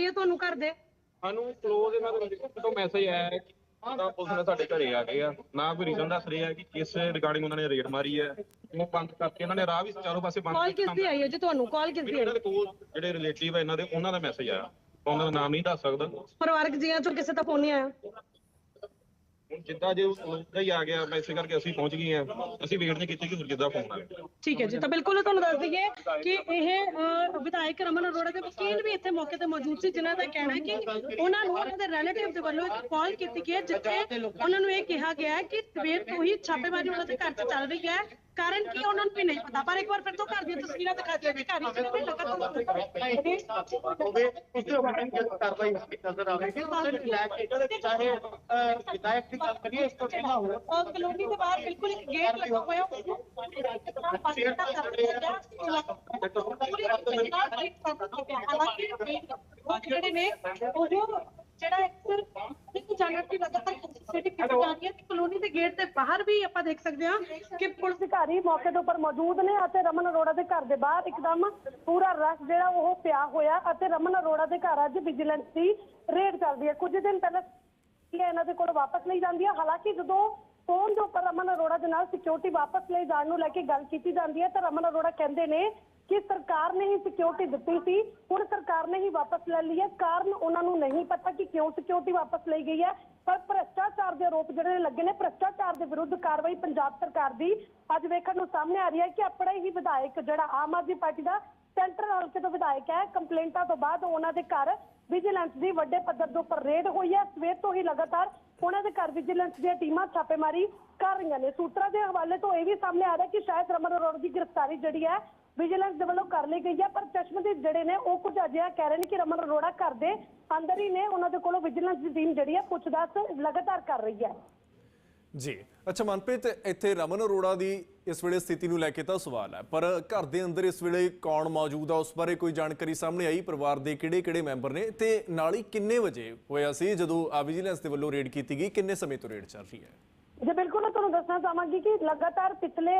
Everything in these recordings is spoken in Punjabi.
ਆਈ ਹੈ ਤੁਹਾਨੂੰ ਘਰ ਦੇ? ਸਾਨੂੰ ਕਲੋਜ਼ ਇਹਨਾਂ ਦੇ ਤੋਂ ਮੈਸੇਜ ਆਇਆ ਹੈ ਕਿ ਤਾਂ ਪੁਲਿਸ ਨੇ ਸਾਡੇ ਘਰੇ ਆ ਗਏ ਆ ਨਾ ਕੋਈ ਰੀਜ਼ਨ ਦੱਸ ਰਹੇ ਆ ਕਿ ਕਿਸ ਰਿਗਾਰਡਿੰਗ ਉਹਨਾਂ ਨੇ ਰੇਡ ਮਾਰੀ ਹੈ ਉਹ ਬੰਦ ਕਰਕੇ ਇਹਨਾਂ ਨੇ ਰਾਹ ਵੀ ਚਾਰੋਂ ਪਾਸੇ ਬੰਦ ਕਾਲ ਕਿਸ ਦੀ ਆਈ ਹੈ ਜੀ ਤੁਹਾਨੂੰ? ਕਾਲ ਕਿਸ ਦੀ ਆਈ? ਇਹਨਾਂ ਦੇ ਕੋਲ ਜਿਹੜੇ ਰਿਲੇਟਿਵ ਆ ਇਹਨਾਂ ਦੇ ਉਹਨਾਂ ਦਾ ਮੈਸੇਜ ਆਇਆ। ਉਹਨਾਂ ਦਾ ਨਾਮ ਨਹੀਂ ਦੱਸ ਸਕਦਾ। ਪਰਿਵਾਰਕ ਜੀਆਂ ਚੋਂ ਕਿਸੇ ਦਾ ਫੋਨ ਨਹੀਂ ਆਇਆ? ਹੁਣ ਜਿੱਦਾਂ ਜੇ ਉਹਦਾ ਹੀ ਆ ਗਿਆ ਮੈਸੇਜ ਕਰਕੇ ਅਸੀਂ ਪਹੁੰਚ ਗਏ ਆ ਅਸੀਂ ਵੇਟ ਨਹੀਂ ਕੀਤੀ ਕਿ ਹੋਰ ਜਿੱਦਾਂ ਫੋਨ ਆ ਠੀਕ ਹੈ ਜੀ ਤਾਂ ਬਿਲਕੁਲ ਤੁਹਾਨੂੰ ਦੱਸ ਦਈਏ ਕਿ ਇਹ ਅਹ, ਵਿਧਾਇਕ ਰਮਨ ਅਰੋੜਾ ਦੇ ਵਕੀਲ ਵੀ ਇੱਥੇ ਮੌਕੇ ਤੇ ਮੌਜੂਦ ਸੀ ਜਿਨ੍ਹਾਂ ਦਾ ਕਹਿਣਾ ਹੈ ਕਿ ਉਹਨਾਂ ਨੂੰ ਉਹਨਾਂ ਦੇ ਰਿਲੇਟਿਵ ਦੇ ਵੱਲੋਂ ਇੱਕ ਕਾਲ ਕੀਤੀ ਗਈ ਹੈ ਜਿੱਥੇ ਉਹਨਾਂ ਨੂੰ ਇਹ ਕਿਹਾ ਗਿਆ ਹੈ ਕਿ ਸਵੇਰ ਤੋਂ ਹੀ ਛਾਪੇਮਾਰੀ ਉਹਨਾਂ ਦੇ ਘਰ 'ਚ ਚੱਲ ਰਹੀ ਹੈ। ਕਾਰਨ ਕੀ ਉਹਨਾਂ ਨੂੰ ਵੀ ਨਹੀਂ ਪਤਾ ਪਰ ਇੱਕ ਵਾਰ ਫਿਰ ਤੋਂ ਘਰ ਦੀਆਂ ਤਸਵੀਰਾਂ ਦਿਖਾ ਦਿਓ ਕਿ ਘਰ ਵਿੱਚ ਵੀ ਲਗਾਤਾਰ ਹੋਵੇ ਉਸ ਦੇ ਉੱਪਰ ਜਦੋਂ ਕਾਰਵਾਈ ਹੁੰਦੀ ਨਜ਼ਰ ਆਵੇਗੀ ਉਸ ਨੂੰ ਲੈ ਕੇ ਚਾਹੇ ਅਹ, ਵਿਧਾਇਕ ਦੀ ਗੱਲ ਕਰੀਏ ਇਸ ਤੋਂ ਪਹਿਲਾਂ ਹੋਰ ਔਰ ਕਲੋਨੀ ਦੇ ਬਾਹਰ ਬਿਲਕੁਲ ਇੱਕ ਗੇਟ ਲੱਗਾ ਹੋਇਆ ਉਸ ਨੂੰ ਪਾਸੇ ਤੱਕ ਕਰ ਦਿੱਤਾ ਗਿਆ ਪੂਰੀ ਹਾਲਾਂਕਿ ਉਹ ਜਿਹੜੇ ਨੇ ਉਹ ਜਿਹੜਾ ਇੱਕ ਇੱਕ ਜਾਨਵਰ ਦੀ ਲਗਾਤਾਰ ਸਿਟੀ ਕੀਤੀ ਜਾ ਰਹੀ ਹੈ ਤੇ ਕਲੋਨੀ ਦੇ ਗੇਟ ਦੇ ਬਾਹਰ ਵੀ ਆਪਾਂ ਦੇਖ ਸਕਦੇ ਹਾਂ ਕਿ ਪੁਲਿਸ ਅਧਿਕਾਰੀ ਮੌਕੇ ਦੇ ਉੱਪਰ ਮੌਜੂਦ ਨੇ ਅਤੇ ਰਮਨ ਅਰੋੜਾ ਦੇ ਘਰ ਦੇ ਬਾਹਰ ਇੱਕਦਮ ਪੂਰਾ ਰਸ਼ ਜਿਹੜਾ ਉਹ ਪਿਆ ਹੋਇਆ ਅਤੇ ਰਮਨ ਅਰੋੜਾ ਦੇ ਘਰ ਅੱਜ ਵਿਜੀਲੈਂਸ ਦੀ ਰੇਡ ਚੱਲਦੀ ਹੈ। ਕੁਝ ਦਿਨ ਪਹਿਲਾਂ ਇਹ ਇਹਨਾਂ ਦੇ ਕੋਲ ਵਾਪਸ ਲਈ ਜਾਂਦੀ ਹੈ। ਹਾਲਾਂਕਿ ਜਦੋਂ ਫੋਨ ਦੇ ਉੱਪਰ ਰਮਨ ਅਰੋੜਾ ਦੇ ਨਾਲ ਸਿਕਿਉਰਿਟੀ ਵਾਪਸ ਲਈ ਜਾਣ ਨੂੰ ਲੈ ਕੇ ਗੱਲ ਕੀਤੀ ਜਾਂਦੀ ਹੈ ਤਾਂ ਰਮਨ ਅਰੋੜਾ ਕਹਿੰਦੇ ਨੇ ਕਿ ਸਰਕਾਰ ਨੇ ਹੀ ਸਿਕਿਉਰਿਟੀ ਦਿੱਤੀ ਸੀ ਹੁਣ ਸਰਕਾਰ ਨੇ ਹੀ ਵਾਪਸ ਲੈ ਲਈ ਹੈ। ਕਾਰਨ ਉਹਨਾਂ ਨੂੰ ਨਹੀਂ ਪਤਾ ਕਿ ਕਿਉਂ ਸਿਕਿਉਰਿਟੀ ਵਾਪਸ ਲਈ ਗਈ ਹੈ। ਪਰ ਭ੍ਰਿਸ਼ਟਾਚਾਰ ਦੇ ਆਰੋਪ ਜਿਹੜੇ ਲੱਗੇ ਨੇ, ਭ੍ਰਿਸ਼ਟਾਚਾਰ ਦੇ ਵਿਰੁੱਧ ਕਾਰਵਾਈ ਪੰਜਾਬ ਸਰਕਾਰ ਦੀ ਅੱਜ ਵੇਖਣ ਨੂੰ ਸਾਹਮਣੇ ਆ ਰਹੀ ਹੈ ਕਿ ਆਪਣੇ ਹੀ ਵਿਧਾਇਕ ਜਿਹੜਾ ਆਮ ਆਦਮੀ ਪਾਰਟੀ ਦਾ ਸੈਂਟਰਲ ਹਲਕੇ ਤੋਂ ਵਿਧਾਇਕ ਹੈ, ਕੰਪਲੇਂਟਾਂ ਤੋਂ ਬਾਅਦ ਉਹਨਾਂ ਦੇ ਘਰ ਵਿਜੀਲੈਂਸ ਦੀ ਵੱਡੇ ਪੱਧਰ ਦੇ ਉੱਪਰ ਰੇਡ ਹੋਈ ਹੈ। ਸਵੇਰ ਤੋਂ ਹੀ ਲਗਾਤਾਰ ਉਹਨਾਂ ਦੇ ਘਰ ਵਿਜੀਲੈਂਸ ਦੀਆਂ ਟੀਮਾਂ ਛਾਪੇਮਾਰੀ ਕਰ ਰਹੀਆਂ ਨੇ। ਸੂਤਰਾਂ ਦੇ ਹਵਾਲੇ ਤੋਂ ਇਹ ਵੀ ਸਾਹਮਣੇ ਆ ਰਿਹਾ ਕਿ ਸ਼ਾਇਦ ਰਮਨ ਅਰੋੜਾ ਦੀ ਗ੍ਰਿਫਤਾਰੀ ਜਿਹੜੀ ਹੈ ਵਿਜੀਲੈਂਸ ਦੇ ਵੱਲੋਂ ਕਰ ਲਈ ਗਈ ਹੈ ਪਰ ਚਸ਼ਮਦੀਦ ਜਿਹੜੇ ਨੇ ਉਹ ਕੁਝ ਅਜਿਹਾ ਕਹਿ ਰਹੇ ਨੇ ਕਿ ਰਮਨ ਅਰੋੜਾ ਘਰ ਦੇ ਅੰਦਰ ਹੀ ਨੇ। ਉਹਨਾਂ ਦੇ ਕੋਲੋਂ ਵਿਜੀਲੈਂਸ ਦੀ ਟੀਮ ਜਿਹੜੀ ਹੈ ਪੁੱਛਦਾਛ ਲਗਾਤਾਰ ਕਰ ਰਹੀ ਹੈ। ਜੀ ਅੱਛਾ ਮਨਪ੍ਰੀਤ ਇੱਥੇ ਰਮਨ ਅਰੋੜਾ ਦੀ ਇਸ ਵੇਲੇ ਸਥਿਤੀ ਨੂੰ ਲੈ ਕੇ ਤਾਂ ਸਵਾਲ ਹੈ ਪਰ ਘਰ ਦੇ ਅੰਦਰ ਇਸ ਵੇਲੇ ਕੌਣ ਮੌਜੂਦ ਆ ਉਸ ਬਾਰੇ ਕੋਈ ਜਾਣਕਾਰੀ ਸਾਹਮਣੇ ਆਈ? ਪਰਿਵਾਰ ਦੇ ਕਿਹੜੇ-ਕਿਹੜੇ ਮੈਂਬਰ ਨੇ? ਤੇ ਨਾਲ ਹੀ ਕਿੰਨੇ ਵਜੇ ਹੋਇਆ ਸੀ ਜਦੋਂ ਆ ਵਿਜੀਲੈਂਸ ਦੇ ਵੱਲੋਂ ਰੇਡ ਕੀਤੀ ਗਈ? ਕਿੰਨੇ ਸਮੇਂ ਤੋਂ ਰੇਡ ਚੱਲ ਰਹੀ ਹੈ? ਜੀ ਬਿਲਕੁਲ ਮੈਂ ਤੁਹਾਨੂੰ ਦੱਸਣਾ ਚਾਹਾਂਗੀ ਕਿ ਲਗਾਤਾਰ ਪਿਛਲੇ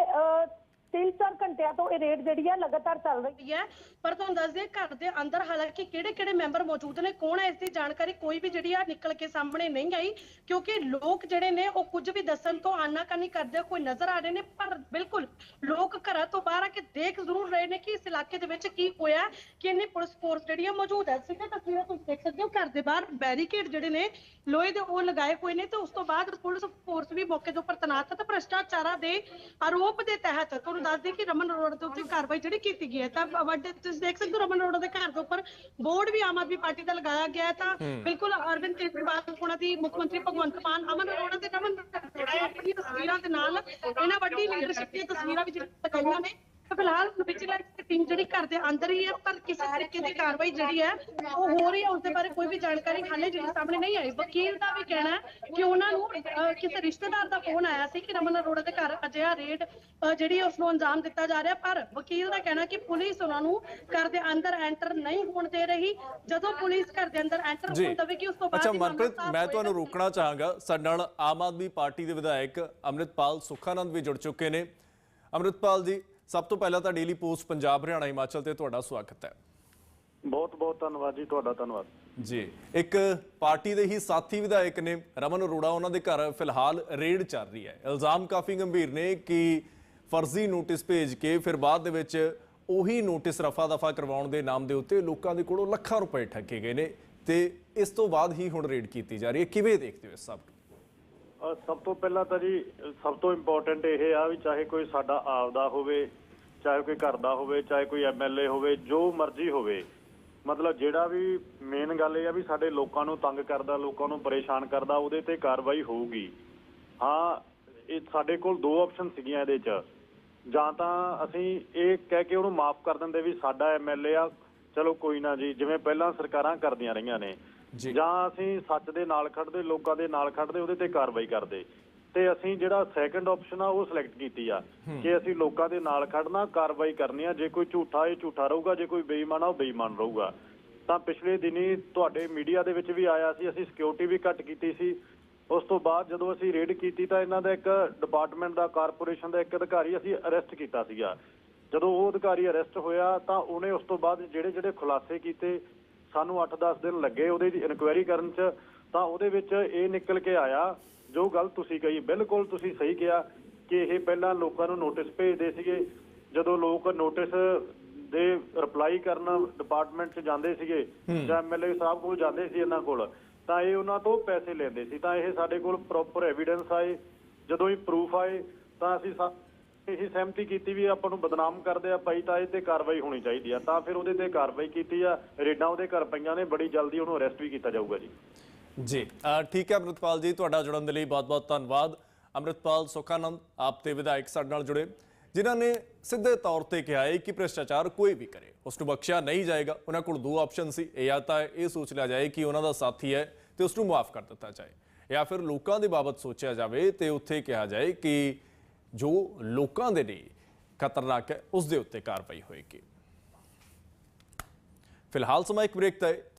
3-4 ਘੰਟਿਆਂ ਤੋਂ ਇਹ ਰੇਡ ਜਿਹੜੀ ਹੈ ਲਗਾਤਾਰ ਚੱਲ ਰਹੀ ਹੈ। ਪਰ ਤੁਹਾਨੂੰ ਦੱਸ ਦਈਏ, ਘਰ ਦੇ ਅੰਦਰ ਹਾਲਾਂਕਿ ਕਿਹੜੇ-ਕਿਹੜੇ ਮੈਂਬਰ ਮੌਜੂਦ ਨੇ, ਕੌਣ ਹੈ, ਇਸ ਦੀ ਜਾਣਕਾਰੀ ਕੋਈ ਵੀ ਜਿਹੜੀ ਆ ਨਿਕਲ ਕੇ ਸਾਹਮਣੇ ਨਹੀਂ ਆਈ, ਕਿਉਂਕਿ ਲੋਕ ਜਿਹੜੇ ਨੇ, ਉਹ ਕੁਝ ਵੀ ਦੱਸਣ ਤੋਂ ਆਨਾਕਾਨੀ ਕਰਦੇ ਕੋਈ ਨਜ਼ਰ ਆ ਰਹੇ ਨੇ, ਪਰ ਬਿਲਕੁਲ ਲੋਕ ਘਰਾਂ ਤੋਂ ਬਾਹਰ ਆ ਕੇ ਦੇਖ ਜ਼ਰੂਰ ਰਹੇ ਨੇ ਕਿ ਇਸ ਇਲਾਕੇ ਦੇ ਵਿੱਚ ਕੀ ਹੋਇਆ, ਕਿ ਇੰਨੀ ਪੁਲਿਸ ਫੋਰਸ ਜਿਹੜੀ ਆ ਮੌਜੂਦ ਹੈ। ਸਿੱਧੇ ਤਸਵੀਰਾਂ ਤੁਸੀਂ ਦੇਖ ਸਕਦੇ ਹੋ, ਘਰ ਦੇ ਬਾਹਰ ਬੈਰੀਕੇਡ ਜਿਹੜੇ ਨੇ, ਲੋਹੇ ਦੇ ਉਹ ਲਗਾਏ ਹੋਏ ਨੇ ਤੇ ਉਸ ਤੋਂ ਬਾਅਦ ਪੁਲਿਸ ਫੋਰਸ ਵੀ ਮੌਕੇ ਦੇ ਉੱਪਰ ਤੈਨਾਤ ਹੈ ਤੇ ਭ੍ਰਸ਼ਟਾਚਾਰਾਂ ਦੇ ਆਰੋਪ ਦੇ ਤਹਿਤ ਤੁਹਾਨੂੰ ਦੱਸ ਦਈਏ ਕਿ ਰਮਨ ਅਰੋੜਾ ਦੇ ਉੱਤੇ ਕਾਰਵਾਈ ਜਿਹੜੀ ਕੀਤੀ ਗਈ ਹੈ ਤਾਂ ਵੱਡੇ ਤੁਸੀਂ ਦੇਖ ਸਕਦੇ ਹੋ ਰਮਨ ਅਰੋੜਾ ਦੇ ਘਰ ਦੇ ਉੱਪਰ ਬੋਰਡ ਵੀ ਆਮ ਆਦਮੀ ਪਾਰਟੀ ਦਾ ਲਗਾਇਆ ਗਿਆ ਹੈ ਤਾਂ ਬਿਲਕੁਲ ਅਰਵਿੰਦ ਕੇਜਰੀਵਾਲ ਉਹਨਾਂ ਦੀ ਮੁੱਖ ਮੰਤਰੀ ਭਗਵੰਤ ਮਾਨ ਅਮਨ ਅਰੋੜਾ ਤੇ ਰਮਨ ਅਰੋੜਾ ਦੀ ਤਸਵੀਰਾਂ ਦੇ ਨਾਲ ਇਹਨਾਂ ਵੱਡੀ ਲੀਡਰਸ਼ਿਪ ਦੀਆਂ ਤਸਵੀਰਾਂ ਵੀ ਜਿਹੜੀਆਂ ਨੇ। ਫਿਲਹਾਲ ਵਿਜੀਲੈਂਸ ਦੀ ਟੀਮ ਜਿਹੜੀ ਘਰ ਦੇ ਅੰਦਰ ਹੀ ਹੈ ਪਰ ਕਿਸੇ ਤਰੀਕੇ ਦੀ ਕਾਰਵਾਈ ਜਿਹੜੀ ਹੈ ਉਹ ਹੋ ਰਹੀ ਹੈ ਉਸ ਦੇ ਬਾਰੇ ਕੋਈ ਵੀ ਜਾਣਕਾਰੀ ਹਾਲੇ ਜਿਹੜੀ ਸਾਹਮਣੇ ਨਹੀਂ ਆਈ। ਵਕੀਲ ਦਾ ਵੀ ਕਹਿਣਾ ਹੈ ਕਿ ਉਹਨਾਂ ਨੂੰ ਅਹ, ਕਿਸੇ ਰਿਸ਼ਤੇਦਾਰ ਦਾ ਫੋਨ ਆਇਆ ਸੀ ਕਿ ਰਮਨ ਅਰੋੜਾ ਦੇ ਘਰ ਅਜਿਹਾ ਰੇਡ ਜਿਹੜੀ ਉਸ ਨੂੰ ਅੰਜਾਮ ਦਿੱਤਾ ਜਾ ਰਿਹਾ ਪਰ ਵਕੀਲ ਦਾ ਕਹਿਣਾ ਕਿ ਪੁਲਿਸ ਉਹਨਾਂ ਨੂੰ ਘਰ ਦੇ ਅੰਦਰ ਐਂਟਰ ਨਹੀਂ ਹੋਣ ਦੇ ਰਹੀ। ਜਦੋਂ ਪੁਲਿਸ ਘਰ ਦੇ ਅੰਦਰ ਐਂਟਰ ਹੋਣ ਦੇਵੇਗੀ ਉਸ ਤੋਂ ਬਾਅਦ ਅੱਛਾ ਹੀ ਮਾਮਲਾ ਮਨਪ੍ਰੀਤ ਸਾਫ਼ ਮੈਂ ਤੁਹਾਨੂੰ। ਰੋਕਣਾ ਚਾਹਾਂਗਾ। ਸਾਡੇ ਨਾਲ ਆਮ ਆਦਮੀ ਪਾਰਟੀ ਦੇ ਵਿਧਾਇਕ ਅੰਮ੍ਰਿਤਪਾਲ ਸੁਖਾਨੰਦ ਵੀ ਜੁੜ ਚੁੱਕੇ ਨੇ। ਅੰਮ੍ਰਿਤਪਾਲ ਜੀ ਸਭ ਤੋਂ ਪਹਿਲਾਂ ਤਾਂ ਡੇਲੀ ਪੋਸਟ ਪੰਜਾਬ ਹਰਿਆਣਾ ਹਿਮਾਚਲ ਤੇ ਤੁਹਾਡਾ ਸਵਾਗਤ ਹੈ। ਬਹੁਤ ਬਹੁਤ ਧੰਨਵਾਦ ਜੀ ਤੁਹਾਡਾ ਧੰਨਵਾਦ। ਜੀ ਇੱਕ ਪਾਰਟੀ ਦੇ ਹੀ ਸਾਥੀ ਵਿਧਾਇਕ ਨੇ ਰਮਨ ਅਰੋੜਾ ਉਹਨਾਂ ਦੇ ਘਰ ਫਿਲਹਾਲ ਰੇਡ ਚੱਲ ਰਹੀ ਹੈ। ਇਲਜ਼ਾਮ ਕਾਫੀ ਗੰਭੀਰ ਨੇ ਕਿ ਫਰਜ਼ੀ ਨੋਟਿਸ ਭੇਜ ਕੇ ਫਿਰ ਬਾਅਦ ਦੇ ਵਿੱਚ ਉਹੀ ਨੋਟਿਸ ਰਫਾ ਦਫਾ ਕਰਵਾਉਣ ਦੇ ਨਾਮ ਦੇ ਉੱਤੇ ਲੋਕਾਂ ਦੇ ਕੋਲੋਂ ਲੱਖਾਂ ਰੁਪਏ ਠੱਗੇ ਗਏ ਨੇ ਤੇ ਇਸ ਤੋਂ ਬਾਅਦ ਹੀ ਹੁਣ ਰੇਡ ਕੀਤੀ ਜਾ ਰਹੀ ਹੈ। ਕਿਵੇਂ ਦੇਖਦੇ ਹੋ ਇਸ ਸਭ ਸਭ ਤੋਂ ਪਹਿਲਾਂ ਤਾਂ ਜੀ, ਸਭ ਤੋਂ ਇੰਪੋਰਟੈਂਟ ਇਹ ਆ ਵੀ ਚਾਹੇ ਕੋਈ ਸਾਡਾ ਆਪਦਾ ਹੋਵੇ, ਚਾਹੇ ਕੋਈ ਘਰ ਦਾ ਹੋਵੇ, ਚਾਹੇ ਕੋਈ ਐਮਐਲਏ ਹੋਵੇ, ਜੋ ਮਰਜ਼ੀ ਹੋਵੇ। ਮਤਲਬ ਜਿਹੜਾ ਵੀ ਮੇਨ ਗੱਲ ਇਹ ਆ ਵੀ ਸਾਡੇ ਲੋਕਾਂ ਨੂੰ ਤੰਗ ਕਰਦਾ, ਲੋਕਾਂ ਨੂੰ ਪਰੇਸ਼ਾਨ ਕਰਦਾ, ਉਹਦੇ ਤੇ ਕਾਰਵਾਈ ਹੋਊਗੀ। ਹਾਂ, ਇਹ ਸਾਡੇ ਕੋਲ ਦੋ ਆਪਸ਼ਨ ਸੀਗੀਆਂ ਇਹਦੇ 'ਚ। ਜਾਂ ਤਾਂ ਅਸੀਂ ਇਹ ਕਹਿ ਕੇ ਉਹਨੂੰ ਮਾਫ ਕਰ ਦਿੰਦੇ ਵੀ ਸਾਡਾ ਐਮਐਲਏ ਆ, ਚਲੋ ਕੋਈ ਨਾ ਜੀ, ਜਿਵੇਂ ਪਹਿਲਾਂ ਸਰਕਾਰਾਂ ਕਰਦੀਆਂ ਰਹੀਆਂ ਨੇ। ਜੀ। ਅਸੀਂ ਸੱਚ ਦੇ ਨਾਲ ਖੜਦੇ ਲੋਕਾਂ ਦੇ ਨਾਲ ਖੜਦੇ ਉਹਦੇ ਤੇ ਕਾਰਵਾਈ ਕਰਦੇ। ਤੇ ਅਸੀਂ ਜਿਹੜਾ ਸੈਕੰਡ ਆਪਸ਼ਨ ਆ ਉਹ ਸਿਲੈਕਟ ਕੀਤੀ ਆ ਕਿ ਅਸੀਂ ਲੋਕਾਂ ਦੇ ਨਾਲ ਖੜਨਾ ਕਾਰਵਾਈ ਕਰਨੀ ਆ। ਜੇ ਕੋਈ ਝੂਠਾ ਇਹ ਝੂਠਾ ਰਹੂਗਾ ਜੇ ਕੋਈ ਬੇਈਮਾਨ ਆ ਉਹ ਬੇਈਮਾਨ ਰਹੂਗਾ। ਤਾਂ ਪਿਛਲੇ ਦਿਨੀ ਤੁਹਾਡੇ ਮੀਡੀਆ ਦੇ ਵਿੱਚ ਵੀ ਆਇਆ ਸੀ ਅਸੀਂ ਸਿਕਿਉਰਿਟੀ ਵੀ ਘੱਟ ਕੀਤੀ ਸੀ। ਉਸ ਤੋਂ ਬਾਅਦ ਜਦੋਂ ਅਸੀਂ ਰੇਡ ਕੀਤੀ ਤਾਂ ਇਹਨਾਂ ਦਾ ਇੱਕ ਡਿਪਾਰਟਮੈਂਟ ਦਾ ਕਾਰਪੋਰੇਸ਼ਨ ਦਾ ਇੱਕ ਅਧਿਕਾਰੀ ਅਸੀਂ ਅਰੈਸਟ ਕੀਤਾ ਸੀਗਾ। ਜਦੋਂ ਉਹ ਅਧਿਕਾਰੀ ਅਰੈਸਟ ਹੋਇਆ ਤਾਂ ਉਹਨੇ ਉਸ ਤੋਂ ਬਾਅਦ ਜਿਹੜੇ ਜਿਹੜੇ ਖੁਲਾਸੇ ਕੀਤੇ ਸਾਨੂੰ 8-10 ਦਿਨ ਲੱਗੇ ਉਹਦੇ ਦੀ ਇਨਕੁਆਇਰੀ ਕਰਨ 'ਚ ਤਾਂ ਉਹਦੇ ਵਿੱਚ ਇਹ ਨਿਕਲ ਕੇ ਆਇਆ ਜੋ ਗੱਲ ਤੁਸੀਂ ਕਹੀ ਬਿਲਕੁਲ ਤੁਸੀਂ ਸਹੀ ਕਿਹਾ ਕਿ ਇਹ ਪਹਿਲਾਂ ਲੋਕਾਂ ਨੂੰ ਨੋਟਿਸ ਭੇਜਦੇ ਸੀਗੇ। ਜਦੋਂ ਲੋਕ ਨੋਟਿਸ ਦੇ ਰਿਪਲਾਈ ਕਰਨ ਡਿਪਾਰਟਮੈਂਟ 'ਚ ਜਾਂਦੇ ਸੀਗੇ ਜਾਂ ਐਮਐਲਏ ਸਾਹਿਬ ਕੋਲ ਜਾਂਦੇ ਸੀ ਇਹਨਾਂ ਕੋਲ ਤਾਂ ਇਹ ਉਹਨਾਂ ਤੋਂ ਪੈਸੇ ਲੈਂਦੇ ਸੀ। ਤਾਂ ਇਹ ਸਾਡੇ ਕੋਲ ਪ੍ਰੋਪਰ ਐਵੀਡੈਂਸ ਆਏ। ਜਦੋਂ ਹੀ ਪ੍ਰੂਫ ਆਏ ਤਾਂ ਅਸੀਂ ਇਹੀ ਸਹਿਮਤੀ ਕੀਤੀ ਵੀ ਆਪਾਂ ਨੂੰ ਬਦਨਾਮ ਕਰਦੇ ਆ ਭਾਈ ਤਾਂ ਇਹ ਤੇ ਕਾਰਵਾਈ ਹੋਣੀ ਚਾਹੀਦੀ ਆ। ਤਾਂ ਫਿਰ ਉਹਦੇ ਤੇ ਕਾਰਵਾਈ ਕੀਤੀ ਆ। ਰੇਡਾਂ ਉਹਦੇ ਘਰ ਪਈਆਂ ਨੇ, ਬੜੀ ਜਲਦੀ ਉਹਨੂੰ ਅਰੈਸਟ ਵੀ ਕੀਤਾ ਜਾਊਗਾ ਜੀ। ਜੀ ਠੀਕ ਹੈ ਅੰਮ੍ਰਿਤਪਾਲ ਜੀ, ਤੁਹਾਡਾ ਜੁੜਨ ਦੇ ਲਈ ਬਹੁਤ-ਬਹੁਤ ਧੰਨਵਾਦ। ਅੰਮ੍ਰਿਤਪਾਲ ਸੁਖਾਨੰਦ, ਆਪ ਤੇ ਵਿਧਾਇਕ ਸਾਡੇ ਨਾਲ ਜੁੜੇ, ਜਿਨ੍ਹਾਂ ਨੇ ਸਿੱਧੇ ਤੌਰ ਤੇ ਕਿਹਾ ਹੈ ਕਿ ਭ੍ਰਿਸ਼ਟਾਚਾਰ ਕੋਈ ਵੀ ਕਰੇ, ਉਸ ਨੂੰ ਬਖਸ਼ਿਆ ਨਹੀਂ ਜਾਏਗਾ। ਉਹਨਾਂ ਕੋਲ ਦੋ ਆਪਸ਼ਨ ਸੀ ਇਹ ਜਾਂ ਤਾਂ ਇਹ ਸੋਚ ਲਿਆ ਜਾਏ ਕਿ ਉਹਨਾਂ ਦਾ ਸਾਥੀ ਹੈ ਤੇ ਉਸ ਨੂੰ ਮਾਫ ਕਰ ਦਿੱਤਾ ਜਾਏ, ਜਾਂ ਫਿਰ ਲੋਕਾਂ ਦੇ ਬਾਬਤ ਸੋਚਿਆ ਜਾਵੇ ਤੇ ਉੱਥੇ ਕਿਹਾ ਜਾਏ ਕਿ ਜੋ ਲੋਕਾਂ ਦੇ ਲਈ ਖਤਰਨਾਕ ਹੈ, ਉਸ ਦੇ ਉੱਤੇ ਕਾਰਵਾਈ ਹੋਏਗੀ। ਫਿਲਹਾਲ ਸਮਾਂ ਇੱਕ ਬ੍ਰੇਕ ਤੱਕ